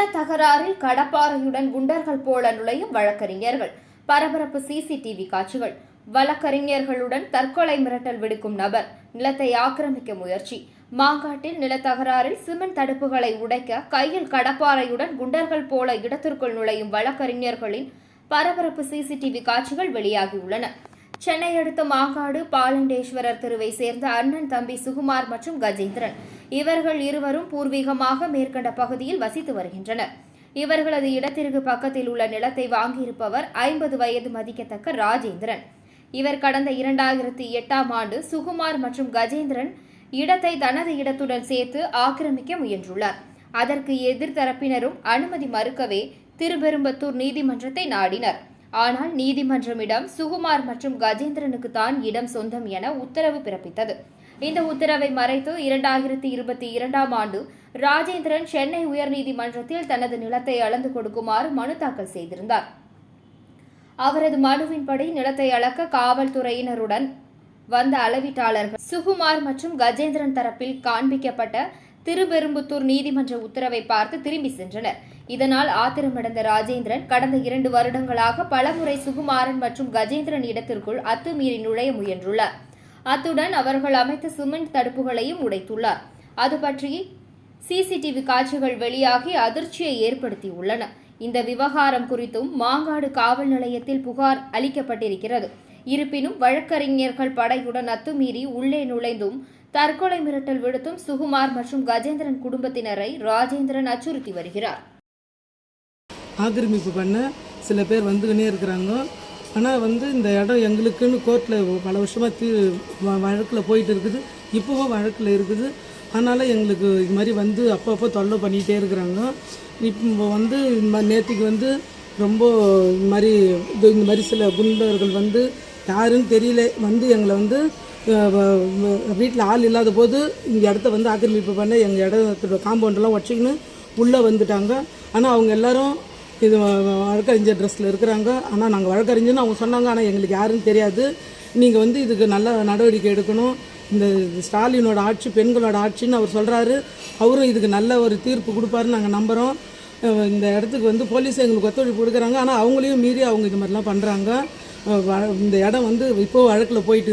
கையில் கடப்பாறையுடன் குண்டர்கள் போல நுழையும் வழக்கறிஞர்கள். பரபரப்பு சிசிடிவி காட்சிகள். வழக்கறிஞர்களுடன் தற்கொலை மிரட்டல் விடுக்கும் நபர். நிலத்தை ஆக்கிரமிக்க முயற்சி. மாங்காட்டில் நிலத்தகராறில் சிமெண்ட் தடுப்புகளை உடைக்க கையில் கடப்பாறையுடன் குண்டர்கள் போல இடத்திற்குள் நுழையும் வழக்கறிஞர்களின் பரபரப்பு சிசிடிவி காட்சிகள் வெளியாகியுள்ளன. சென்னை அடுத்த மாங்காடு பாலண்டேஸ்வரர் தெருவை சேர்ந்த அண்ணன் தம்பி சுகுமார் மற்றும் கஜேந்திரன். இவர்கள் இருவரும் பூர்வீகமாக மேற்கண்ட பகுதியில் வசித்து வருகின்றனர். இவர்களது இடத்திற்கு பக்கத்தில் உள்ள நிலத்தை வாங்கியிருப்பவர் ஐம்பது வயது மதிக்கத்தக்க ராஜேந்திரன். இவர் கடந்த இரண்டாயிரத்தி எட்டாம் ஆண்டு சுகுமார் மற்றும் கஜேந்திரன் இடத்தை தனது இடத்துடன் சேர்த்து ஆக்கிரமிக்க முயன்றுள்ளார். அதற்கு எதிர்த்தரப்பினரும் அனுமதி மறுக்கவே திருபெரும்பத்தூர் நீதிமன்றத்தை நாடினர். ஆனால் நீதிமன்றமிடம் சுகுமார் மற்றும் கஜேந்திரனுக்கு தான் இடம் சொந்தம் என உத்தரவு பிறப்பித்தது. இந்த உத்தரவை மறைத்து இரண்டாயிரத்தி இருபத்தி இரண்டாம் ஆண்டு ராஜேந்திரன் சென்னை உயர்நீதிமன்றத்தில் தனது நிலத்தை அளந்து கொடுக்குமாறு மனு தாக்கல் செய்திருந்தார். அவரது மனுவின்படி நிலத்தை அளக்க காவல்துறையினருடன் வந்த அளவீட்டாளர்கள் சுகுமார் மற்றும் கஜேந்திரன் தரப்பில் காண்பிக்கப்பட்ட திருபெரும்புத்தூர் நீதிமன்ற உத்தரவை பார்த்து திரும்பி சென்றனர். இதனால் ஆத்திரமடைந்த ராஜேந்திரன் கடந்த இரண்டு வருடங்களாக பலமுறை சுகுமாரன் மற்றும் கஜேந்திரன் இடத்திற்குள் அத்துமீறி நுழைய முயன்றுள்ளார். அத்துடன் அவர்கள் அமைத்த சிமெண்ட் தடுப்புகளையும் உடைத்துள்ளார். அது பற்றி சிசிடிவி காட்சிகள் வெளியாகி அதிர்ச்சியை ஏற்படுத்தியுள்ளன. இந்த விவகாரம் குறித்தும் மாங்காடு காவல் நிலையத்தில் புகார் அளிக்கப்பட்டிருக்கிறது. இருப்பினும் வழக்கறிஞர்கள் படையுடன் அத்துமீறி உள்ளே நுழைந்தும் தற்கொலை மிரட்டல் விடுத்தும் சுகுமார் மற்றும் கஜேந்திரன் குடும்பத்தினரை ராஜேந்திரன் அச்சுறுத்தி வருகிறார். ஆக்கிரமிப்பு பண்ண சில பேர் வந்துக்கினே இருக்கிறாங்க. ஆனால் வந்து இந்த இடம் எங்களுக்குன்னு கோர்ட்டில் பல வருஷமாக தீ வ- வழக்கில் போயிட்டு இருக்குது. இப்போவும் வழக்கில் இருக்குது. அதனால் எங்களுக்கு இது மாதிரி வந்து அப்பப்போ தொல்லை பண்ணிகிட்டே இருக்கிறாங்க. இப்போ வந்து இந்த மாதிரி நேற்றுக்கு வந்து ரொம்ப இது மாதிரி இது இந்த மாதிரி சில குண்டர்கள் வந்து யாருன்னு தெரியல. வந்து எங்களை வந்து வீட்டில் ஆள் இல்லாத போது இந்த இடத்த வந்து ஆக்கிரமிப்பு பண்ண எங்கள் இடத்தோட காம்பவுண்டெல்லாம் உடச்சிக்கின்னு உள்ளே வந்துட்டாங்க. ஆனால் அவங்க எல்லாரும் இது வழக்கறிஞர் ட்ரெஸ்ஸில் இருக்கிறாங்க. ஆனால் நாங்கள் வழக்கறிஞர்னு அவங்க சொன்னாங்க. ஆனால் எங்களுக்கு யாருன்னு தெரியாது. நீங்கள் வந்து இதுக்கு நல்ல நடவடிக்கை எடுக்கணும். இந்த ஸ்டாலினோட ஆட்சி பெண்களோட ஆட்சின்னு அவர் சொல்கிறாரு அவரும் இதுக்கு நல்ல ஒரு தீர்ப்பு கொடுப்பாருன்னு நாங்கள் நம்புகிறோம் இந்த இடத்துக்கு வந்து போலீஸ் எங்களுக்கு ஒத்துழைப்பு கொடுக்குறாங்க. ஆனால் அவங்களையும் மீறி அவங்க இது மாதிரிலாம் பண்ணுறாங்க இந்த இடம் வந்து இப்போ வழக்கில் போயிட்டு